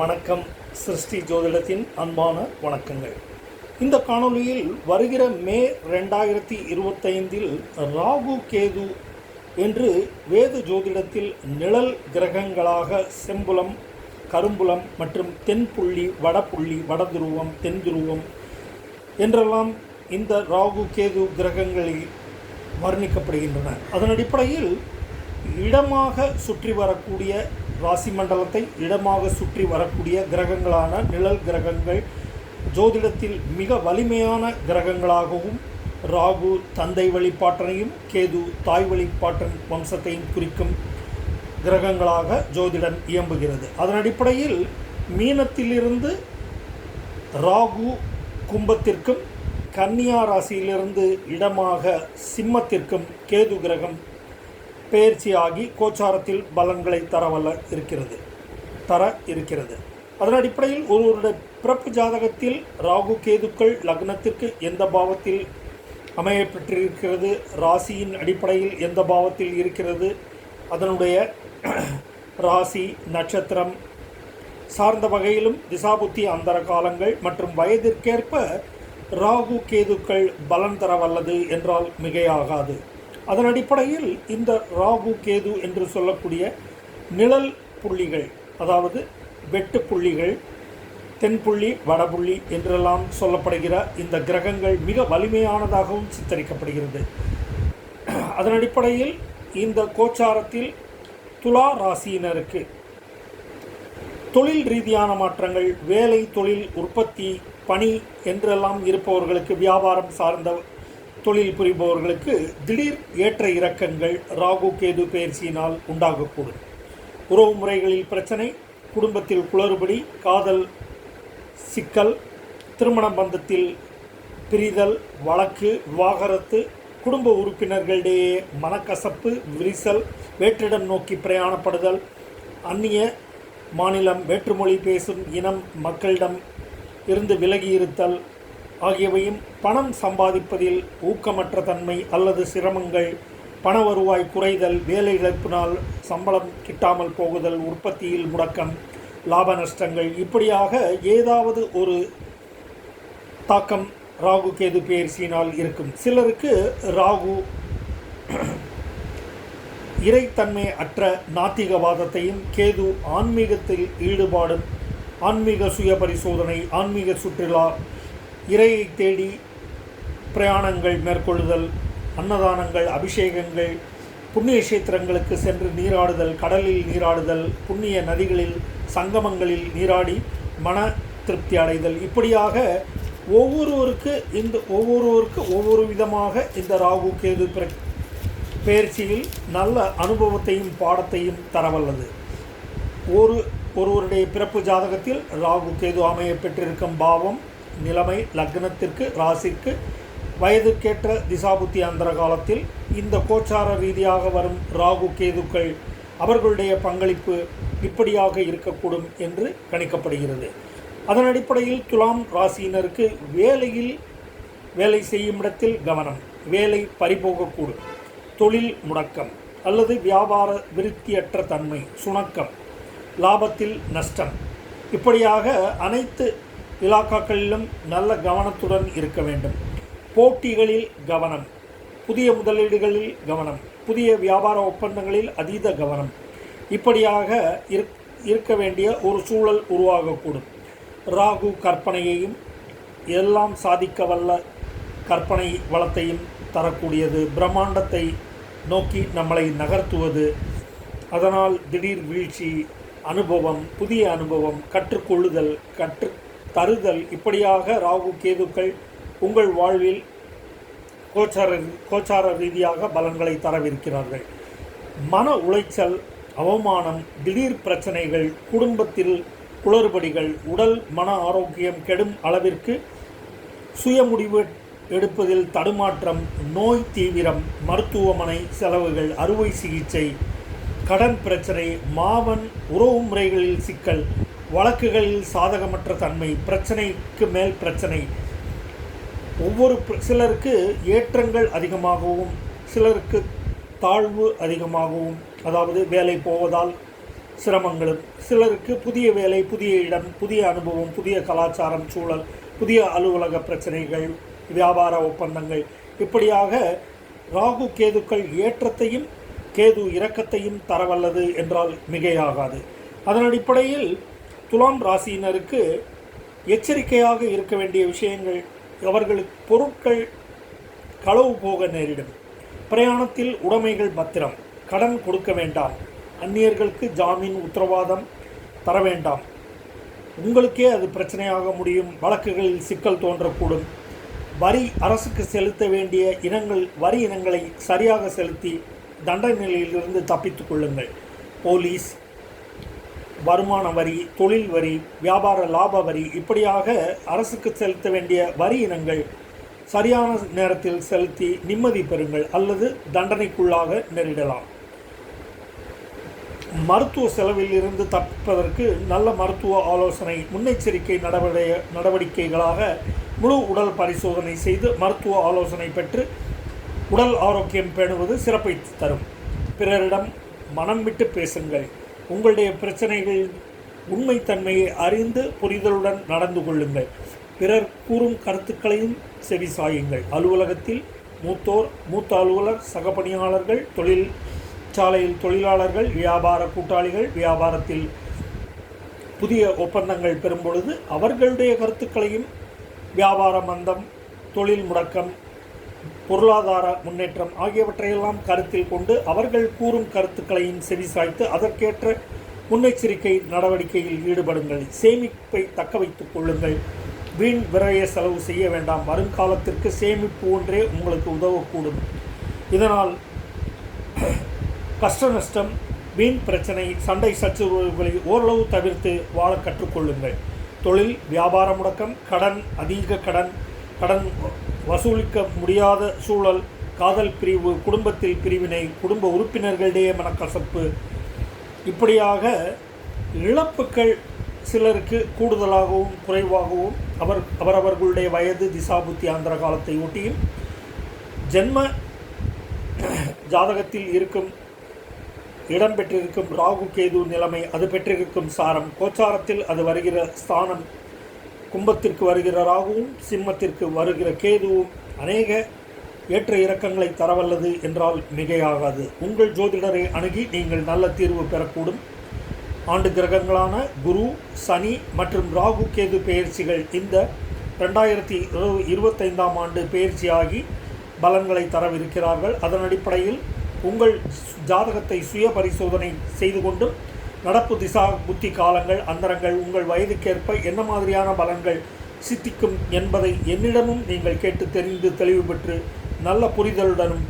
வணக்கம். சிருஷ்டி ஜோதிடத்தின் அன்பான வணக்கங்கள். இந்த காணொலியில் வருகிற மே ரெண்டாயிரத்தி இருபத்தைந்தில் ராகு கேது என்று வேத ஜோதிடத்தில் நிழல் கிரகங்களாக செம்புலம் கரும்புலம் மற்றும் தென்புள்ளி வடபுள்ளி வடதுருவம் தென்துருவம் என்றெல்லாம் இந்த ராகு கேது கிரகங்களில் வர்ணிக்கப்படுகின்றன. அதன் அடிப்படையில் இடமாக சுற்றி வரக்கூடிய ராசி மண்டலத்தை இடமாக சுற்றி வரக்கூடிய கிரகங்களான நிழல் கிரகங்கள் ஜோதிடத்தில் மிக வலிமையான கிரகங்களாகவும் ராகு தந்தை வழிபாட்டனையும் கேது தாய் வழிபாட்டன் வம்சத்தையும் குறிக்கும் கிரகங்களாக ஜோதிடன் இயம்புகிறது. அதன் அடிப்படையில் மீனத்திலிருந்து ராகு கும்பத்திற்கும் கன்னியா ராசியிலிருந்து இடமாக சிம்மத்திற்கும் கேது கிரகம் பெயர்ச்சியாகி கோச்சாரத்தில் பலன்களை தரவல்ல இருக்கிறது. தர இருக்கிறது. அதன் அடிப்படையில் ஒருவருடைய பிறப்பு ஜாதகத்தில் ராகு கேதுக்கள் லக்னத்திற்கு எந்த பாவத்தில் அமைய பெற்றிருக்கிறது? ராசியின் அடிப்படையில் எந்த பாவத்தில் இருக்கிறது? அதனுடைய ராசி நட்சத்திரம் சார்ந்த வகையிலும் திசாபுத்தி அந்தர காலங்கள் மற்றும் வயதிற்கேற்ப ராகு கேதுக்கள் பலன் தர வல்லது என்றால் மிகையாகாது. அதன் அடிப்படையில் இந்த ராகு கேது என்று சொல்லக்கூடிய நிழல் புள்ளிகள் அதாவது வெட்டு புள்ளிகள் தென்புள்ளி வடபுள்ளி என்றெல்லாம் சொல்லப்படுகிற இந்த கிரகங்கள் மிக வலிமையானதாகவும் சித்தரிக்கப்படுகிறது. அதன் அடிப்படையில் இந்த கோச்சாரத்தில் துலா ராசியினருக்கு தொழில் ரீதியான மாற்றங்கள் வேலை தொழில் உற்பத்தி பணி என்றெல்லாம் இருப்பவர்களுக்கு வியாபாரம் சார்ந்த தொழில் புரிபவர்களுக்கு திடீர் ஏற்ற இறக்கங்கள் ராகு கேது பயிற்சியினால் உண்டாகக்கூடும். உறவு முறைகளில் பிரச்சனை குடும்பத்தில் குளறுபடி காதல் சிக்கல் திருமண பந்தத்தில் பிரிதல் வழக்கு விவாகரத்து குடும்ப உறுப்பினர்களிடையே மனக்கசப்பு விரிசல் வேற்றிடம் நோக்கி பிரயாணப்படுதல் அந்நிய மாநிலம் வேற்றுமொழி பேசும் இனம் மக்களிடம் இருந்து விலகி இருத்தல் ஆகியவையும் பணம் சம்பாதிப்பதில் ஊக்கமற்ற தன்மை அல்லது சிரமங்கள் பண வருவாய் குறைதல் வேலை இழப்பினால் சம்பளம் கிட்டாமல் போகுதல் உற்பத்தியில் முடக்கம் லாப நஷ்டங்கள். இப்படியாக ஏதாவது ஒரு தாக்கம் ராகு கேது பயிற்சியினால் இருக்கும். சிலருக்கு ராகு இறைத்தன்மை அற்ற நாத்திகவாதத்தையும் கேது ஆன்மீகத்தில் ஈடுபாடும் ஆன்மீக சுய பரிசோதனை ஆன்மீக சுற்றுலா இறையை தேடி பிரயாணங்கள் மேற்கொள்ளுதல் அன்னதானங்கள் அபிஷேகங்கள் புண்ணிய கஷேத்திரங்களுக்கு சென்று நீராடுதல் கடலில் நீராடுதல் புண்ணிய நதிகளில் சங்கமங்களில் நீராடி மன திருப்தி அடைதல். இப்படியாக ஒவ்வொருவருக்கு இந்த ஒவ்வொருவருக்கு ஒவ்வொரு விதமாக இந்த ராகு கேது பிர பயிற்சியில் நல்ல அனுபவத்தையும் பாடத்தையும் தரவல்லது. ஒரு ஒருவருடைய பிறப்பு ஜாதகத்தில் ராகு கேது அமைய பெற்றிருக்கும் பாவம் நிலைமை லக்னத்திற்கு ராசிக்கு வயதுக்கேற்ற திசாபுத்தி அந்தர காலத்தில் இந்த கோச்சார ரீதியாக வரும் ராகு கேதுக்கள் அவர்களுடைய பங்களிப்பு இப்படியாக இருக்கக்கூடும் என்று கணிக்கப்படுகிறது. அதன் அடிப்படையில் துலாம் ராசியினருக்கு வேலையில் வேலை செய்யும் இடத்தில் கவனம் வேலை பறிபோகக்கூடும் தொழில் முடக்கம் அல்லது வியாபார விருத்தியற்ற தன்மை சுணக்கம் லாபத்தில் நஷ்டம். இப்படியாக அனைத்து இலாக்காக்களிலும் நல்ல கவனத்துடன் இருக்க வேண்டும். போட்டிகளில் கவனம் புதிய முதலீடுகளில் கவனம் புதிய வியாபார ஒப்பந்தங்களில் அதீத கவனம். இப்படியாக இருக்க வேண்டிய ஒரு சூழல் உருவாகக்கூடும். ராகு கற்பனையையும் எல்லாம் சாதிக்க வல்ல கற்பனை வளத்தையும் தரக்கூடியது. பிரம்மாண்டத்தை நோக்கி நம்மளை நகர்த்துவது. அதனால் திடீர் வீழ்ச்சி அனுபவம் புதிய அனுபவம் கற்றுக்கொள்ளுதல் கற்று தருதல். இப்படியாக ராகு கேதுக்கள் உங்கள் வாழ்வில் கோச்சார கோச்சார ரீதியாக பலன்களை தரவிருக்கிறார்கள். மன உளைச்சல் அவமானம் திடீர் பிரச்சனைகள் குடும்பத்தில் குளறுபடிகள் உடல் மன ஆரோக்கியம் கெடும் அளவிற்கு சுய முடிவு எடுப்பதில் தடுமாற்றம் நோய் தீவிரம் மருத்துவமனை செலவுகள் அறுவை சிகிச்சை கடன் பிரச்சனை மாவன் உறவு முறைகளில் சிக்கல் வழக்குகளில் சாதகமற்ற தன்மை பிரச்சனைக்கு மேல் பிரச்சனை ஒவ்வொரு சிலருக்கு ஏற்றங்கள் அதிகமாகவும் சிலருக்கு தாழ்வு அதிகமாகவும் அதாவது வேலை போவதால் சிரமங்களும். சிலருக்கு புதிய வேலை புதிய இடம் புதிய அனுபவம் புதிய கலாச்சாரம் சூழல் புதிய அலுவலக பிரச்சனைகள் வியாபார ஒப்பந்தங்கள். இப்படியாக ராகு கேதுக்கள் ஏற்றத்தையும் கேது இரக்கத்தையும் தரவல்லது என்றால் மிகையாகாது. அதன் அடிப்படையில் துலாம் ராசியினருக்கு எச்சரிக்கையாக இருக்க வேண்டிய விஷயங்கள் அவர்களுக்கு பொருட்கள் களவு போக நேரிடும். பிரயாணத்தில் உடைமைகள் பத்திரம். கடன் கொடுக்க வேண்டாம். அந்நியர்களுக்கு ஜாமீன் உத்தரவாதம் தர வேண்டாம். உங்களுக்கே அது பிரச்சனையாக முடியும். வழக்குகளில் சிக்கல் தோன்றக்கூடும். வரி அரசுக்கு செலுத்த வேண்டிய இனங்கள் வரி இனங்களை சரியாக செலுத்தி தண்டனையிலிருந்து தப்பித்துக் கொள்ளுங்கள். போலீஸ் வருமான வரி தொழில் வரி வியாபார லாப வரி இப்படியாக அரசுக்கு செலுத்த வேண்டிய வரி இனங்கள் சரியான நேரத்தில் செலுத்தி நிம்மதி பெறுங்கள் அல்லது தண்டனைக்குள்ளாக நேரிடலாம். மருத்துவ செலவில் இருந்து தப்பிப்பதற்கு நல்ல மருத்துவ ஆலோசனை முன்னெச்சரிக்கை நடவடிக்கை நடவடிக்கைகளாக முழு உடல் பரிசோதனை செய்து மருத்துவ ஆலோசனை பெற்று உடல் ஆரோக்கியம் பேணுவது சிறப்பை தரும். பிறரிடம் மனம் விட்டு பேசுங்கள். உங்களுடைய பிரச்சனைகள் உண்மைத்தன்மையை அறிந்து புரிதலுடன் நடந்து கொள்ளுங்கள். பிறர் கூறும் கருத்துக்களையும் செவி சாயுங்கள். அலுவலகத்தில் மூத்தோர் மூத்த அலுவலர் சக பணியாளர்கள் தொழில் சாலையில் தொழிலாளர்கள் வியாபார கூட்டாளிகள் வியாபாரத்தில் புதிய ஒப்பந்தங்கள் பெறும்பொழுது அவர்களுடைய கருத்துக்களையும் வியாபார மந்தம் தொழில் முடக்கம் பொருளாதார முன்னேற்றம் ஆகியவற்றையெல்லாம் கருத்தில் கொண்டு அவர்கள் கூறும் கருத்துக்களையும் செவிசாய்த்து அதற்கேற்ற முன்னெச்சரிக்கை நடவடிக்கையில் ஈடுபடுங்கள். சேமிப்பை தக்க வைத்துக் கொள்ளுங்கள். வீண் விரைய செலவு செய்ய வேண்டாம். வருங்காலத்திற்கு சேமிப்பு ஒன்றே உங்களுக்கு உதவக்கூடும். இதனால் கஷ்ட நஷ்டம் வீண் பிரச்சனை சண்டை சச்சுறுகளை ஓரளவு தவிர்த்து வாழ கற்றுக்கொள்ளுங்கள். தொழில் வியாபார முடக்கம் கடன் அதிக கடன் கடன் வசூலிக்க முடியாத சூழல் காதல் பிரிவு குடும்பத்தில் பிரிவினை குடும்ப உறுப்பினர்களிடையே மனக்கசப்பு. இப்படியாக இழப்புகள் சிலருக்கு கூடுதலாகவும் குறைவாகவும் அவர் அவரவர்களுடைய வயது திசாபுத்தி ஆந்திர காலத்தை ஒட்டியும் ஜென்ம ஜாதகத்தில் இருக்கும் இடம் பெற்றிருக்கும் ராகு கேது நிலைமை அது பெற்றிருக்கும் சாரம் கோச்சாரத்தில் அது வருகிற ஸ்தானம் கும்பத்திற்கு வருகிற ராகுவும் சிம்மத்திற்கு வருகிற கேதுவும் அநேக ஏற்ற இறக்கங்களை தரவல்லது என்றால் மிகையாகாது. உங்கள் ஜோதிடரை அணுகி நீங்கள் நல்ல தீர்வு பெறக்கூடும். ஆண்டு கிரகங்களான குரு சனி மற்றும் ராகு கேது பெயர்ச்சிகள் இந்த ரெண்டாயிரத்தி இருபத்தைந்தாம் ஆண்டு பெயர்ச்சியாகி பலன்களை தரவிருக்கிறார்கள். அதன் அடிப்படையில் உங்கள் ஜாதகத்தை சுய பரிசோதனை செய்து கொண்டும் நடப்பு திசா புத்தி காலங்கள் அந்தரங்கள் உங்கள் வயதுக்கேற்ப என்ன மாதிரியான பலன்கள் சித்திக்கும் என்பதை என்னிடமும் நீங்கள் கேட்டு தெரிந்து தெளிவு பெற்று நல்ல புரிதலுடனும்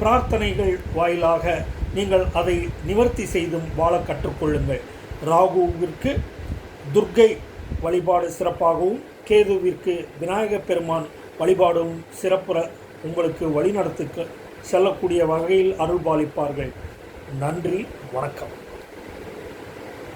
பிரார்த்தனைகள் வாயிலாக நீங்கள் அதை நிவர்த்தி செய்தும் வாழ கற்றுக்கொள்ளுங்கள். ராகுவிற்கு துர்க்கை வழிபாடு சிறப்பாகவும் கேதுவிற்கு விநாயகப் பெருமான் வழிபாடும் சிறப்புற உங்களுக்கு வழிநடத்துக்க செல்லக்கூடிய வகையில் அருள்பாலிப்பார்கள். நன்றி வணக்கம்.